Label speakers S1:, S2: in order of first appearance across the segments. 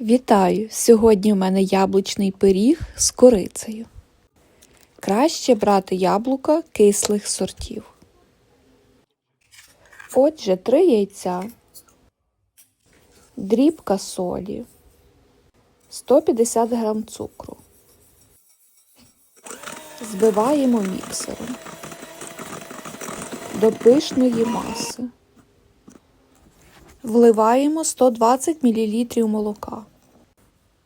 S1: Вітаю! Сьогодні у мене яблучний пиріг з корицею. Краще брати яблука кислих сортів. Отже, три яйця, дрібка солі, 150 г цукру. Збиваємо міксером до пишної маси. Вливаємо 120 мл молока,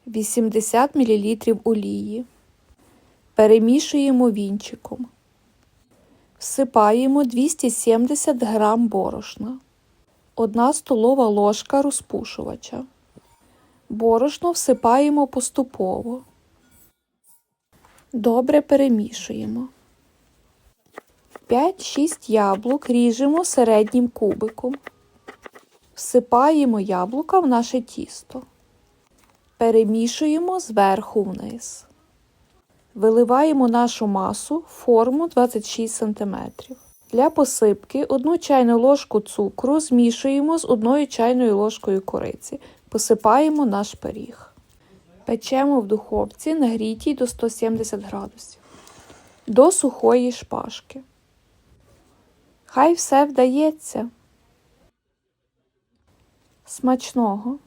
S1: 80 мл олії. Перемішуємо вінчиком. Всипаємо 270 г борошна, 1 столова ложка розпушувача. Борошно всипаємо поступово. Добре перемішуємо. 5-6 яблук ріжемо середнім кубиком. Всипаємо яблука в наше тісто. Перемішуємо зверху вниз. Виливаємо нашу масу в форму 26 см. Для посипки 1 чайну ложку цукру змішуємо з 1 чайною ложкою кориці. Посипаємо наш пиріг. Печемо в духовці нагрітій до 170 градусів. До сухої шпажки. Хай все вдається. Смачного!